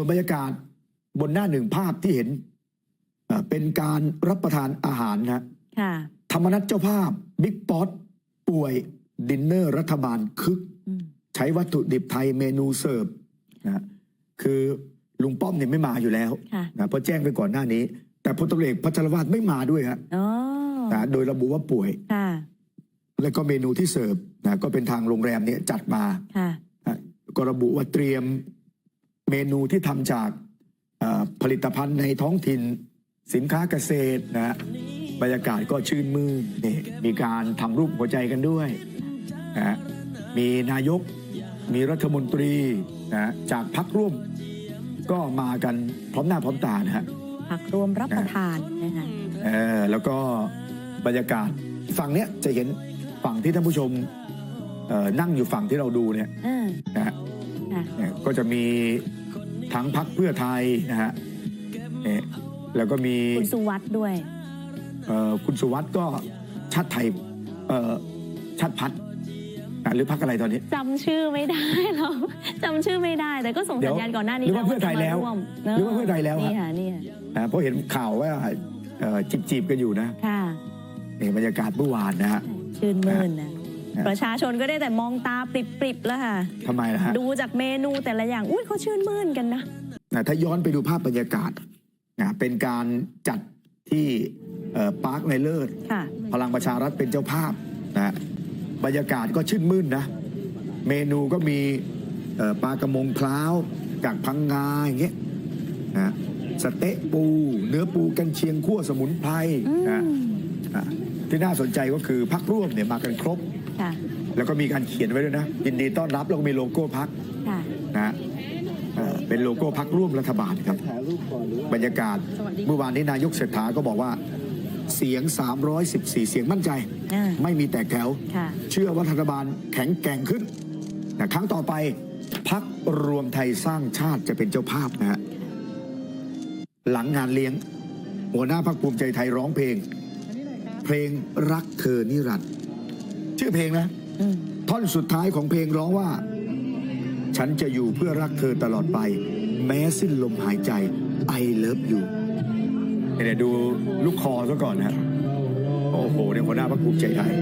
ส่วนบรรยากาศบนหน้าหนึ่งภาพที่เห็นเอ่อเป็นการรับประทานอาหารนะค่ะธรรมนัตเจ้าภาพบิ๊กป๊อตป่วยดินเนอร์รัฐบาลคึกอืมใช้วัตถุดิบไทยเมนูเสิร์ฟนะคือลุงป้อมเนี่ยไม่มาอยู่แล้วค่ะนะเพราะแจ้งไปก่อนหน้านี้ แต่พลตำรวจเอกพัชรวาทไม่มาด้วยฮะอ๋อนะโดยระบุว่าป่วยค่ะแล้วก็เมนูที่เสิร์ฟนะก็เป็นทางโรงแรมเนี่ยจัดมาค่ะนะก็ระบุว่าเตรียม เมนูที่ทำจากเอ่อผลิตภัณฑ์ในท้องถิ่นสินค้าเกษตรนะฮะบรรยากาศก็ชื่นมื่นนี่มีการทำรูปหัวใจกันด้วยนะฮะมีนายกมีรัฐมนตรีนะฮะจากพักร่วม ก็มากันพร้อมหน้าพร้อมตานะฮะผักรวมรับประทานนะคะเออแล้วก็บรรยากาศฝั่งเนี้ยจะเห็นฝั่งที่ท่านผู้ชมเอ่อนั่งอยู่ฝั่งที่เราดูเนี่ยอ่านะฮะค่ะเนี่ยก็จะมี ทั้งพักเพื่อไทยนะฮะเนี่ยแล้วก็มีคุณสุวัสด์ด้วย เอ่อคุณสุวัสด์ก็ชาติไทยเอ่อชาติพัฒน์อะหรือพักอะไรตอนนี้ จำชื่อไม่ได้หรอกจำชื่อไม่ได้ แต่ก็ส่งเดี๋สัยวญญาณก่อนหน้านี้หรือว่าเพื่อไทยแล้วจะมาร่มหรือว่าเพื่อไทยแล้วนี่ฮะค่ะนี่ค่ะนะเพราะเห็นข่าวว่าเอ่อจีบๆกันอยู่นะค่ะ เนี่ยบรรยากาศเมื่อวานนะฮะ ชื่นมื่นนะนะ ประชาชนก็ได้แต่มองตาปริบๆแล้วค่ะทำไมล่ะฮะดูจากเมนูแต่ละอย่างอุ้ยเขาชื่นมื่นกันนะนะถ้าย้อนไปดูภาพบรรยากาศนะเป็นการจัดที่เอ่อปาร์คในเลิศค่ะพลังประชารัฐเป็นเจ้าภาพนะฮะบรรยากาศก็ชื่นมื่นนะ เมนูก็มีเอ่อปลากระมงพร้าวจากพังงาอย่างเงี้ยนะสเต๊ะปู เนื้อปูกันเชียงคั่วสมุนไพรอืนะมอะที่น่าสนใจก็คือพักร่วมเนี่ยมากันครบ ค่ะแล้วก็มีการเขียนไว้ด้วยนะยินดีต้อนรับแล้วก็มีโลโก้พักค่ะนะฮะเอ่อเป็นโลโก้พักร่วมรัฐบาลครับ บรรยากาศเมื่อวานนี้นายกเศรษฐาก็บอกว่าเสียง 314 เสียงมั่นใจ อ่าไม่มีแตกแถว ค่ะ เชื่อว่ารัฐบาลแข็งแกร่งขึ้นนะครั้งต่อไปพักรวมไทยสร้างชาติจะเป็นเจ้าภาพนะฮะหลังงานเลี้ยง หัวหน้าพักภูมิใจไทยร้องเพลง เพลงรักเธอนิรันดร์ ชื่อเพลงนะอืมท่อนสุดท้ายของเพลงร้องว่า ฉันจะอยู่เพื่อรักเธอตลอดไป แม้สิ้นลมหายใจ I love you เดี๋ยวดูลูกคอซะก่อนนะฮะโอ้โหเนี่ยหัวหน้าพักภูมิใจไทย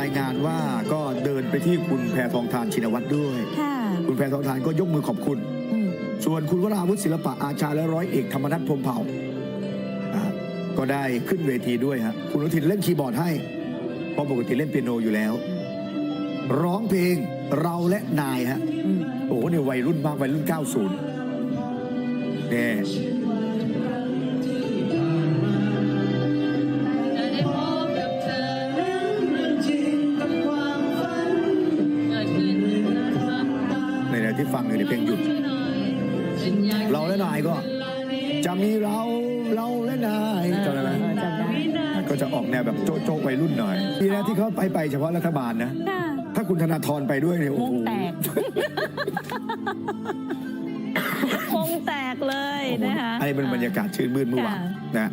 รายงานว่าก็เดินไปที่คุณแพทองทานชินวัตรด้วย ค่ะคุณแพทองทานก็ยกมือขอบคุณ อืมส่วนคุณวราวุฒิศิลปะอาชาและร้อยเอกธรรมนัฐพรหมเผ่าอ่าก็ได้ขึ้นเวทีด้วยฮะคุณอนุทินเล่นคีย์บอร์ดให้เพราะปกติเล่นเปียโนอยู่แล้ว ร้องเพลงเราและนายฮะ อืมโอ้โหเนี่ยวัยรุ่นมากวัยรุ่น 90เนี่ย ที่ฟังอยู่ในเพลงหยุดช่วยหน่อยเป็นอย่างเราและนายก็ จะมีเราเราและนายจำได้ไหมเออจำได้ก็จะออกแนวแบบโจ๊ะโจ๊ะวัยรุ่นหน่อยทีแรกที่เขาไปไปเฉพาะรัฐบาลนะค่ะถ้าคุณธนาธรไปด้วยเนี่ยโอ้วโหงแตกวงแตกเลยนะคะอันนี้เป็นบรรยากาศชื่นมื่นเมื่อวานค่ะนะ